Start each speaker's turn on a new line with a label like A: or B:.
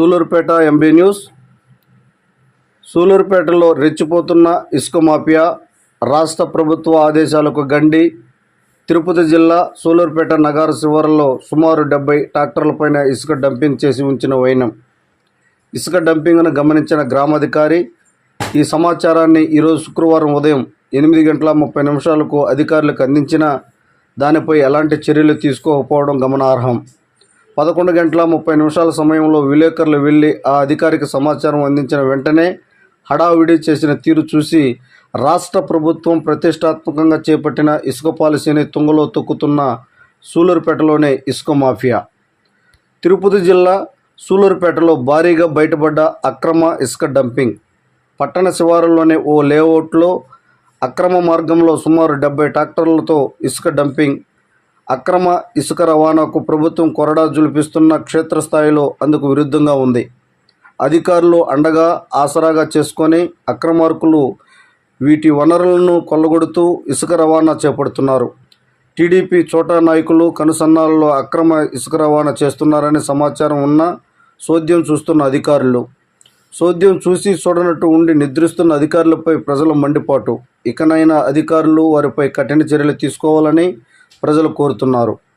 A: Sullurpeta MB news. సూలూరుపేటలో రెచ్చిపోతున్న ఇసుక mafia రాష్ట్ర ప్రభుత్వ ఆదేశాలకు గండి. తిరుపతి జిల్లా సూలూరుపేట నగర శివారులో సుమారు డెబ్బై ట్రాక్టర్లపైన ఇసుక డంపింగ్ చేసి ఉంచిన వైనం. ఇసుక డంపింగ్ను గమనించిన గ్రామాధికారి ఈ సమాచారాన్ని ఈరోజు శుక్రవారం ఉదయం ఎనిమిది గంటల ముప్పై నిమిషాలకు అధికారులకు అందించిన దానిపై ఎలాంటి చర్యలు తీసుకోకపోవడం గమనార్హం. పదకొండు గంటల ముప్పై నిమిషాల సమయంలో విలేకరులు వెళ్ళి ఆ అధికారికి సమాచారం అందించిన వెంటనే హడావిడి చేసిన తీరు చూసి రాష్ట్ర ప్రభుత్వం ప్రతిష్టాత్మకంగా చేపట్టిన ఇసుక పాలసీని తుంగలో తొక్కుతున్న సూలూరుపేటలోనే ఇసుక మాఫియా. తిరుపతి జిల్లా సూలూరుపేటలో భారీగా బయటపడ్డ అక్రమ ఇసుక డంపింగ్. పట్టణ శివారులోని ఓ లేఅవుట్లో అక్రమ మార్గంలో సుమారు డెబ్బై ట్రాక్టర్లతో ఇసుక డంపింగ్ అక్రమ ఇసుక రవాణాకు ప్రభుత్వం కొరడా జులిపిస్తున్న క్షేత్రస్థాయిలో అందుకు విరుద్ధంగా ఉంది. అధికారులు అండగా ఆసరాగా చేసుకొని అక్రమార్కులు వీటి వనరులను కొల్లగొడుతూ ఇసుక రవాణా చేపడుతున్నారు. టీడీపీ చోటా నాయకులు కనుసన్నాలలో అక్రమ ఇసుక రవాణా చేస్తున్నారనే సమాచారం ఉన్న సోద్యం చూస్తున్న అధికారులు. సోద్యం చూసి చూడనట్టు ఉండి నిద్రిస్తున్న అధికారులపై ప్రజల మండిపాటు. ఇకనైనా అధికారులు వారిపై కఠిన చర్యలు తీసుకోవాలని ప్రజలు కోరుతున్నారు.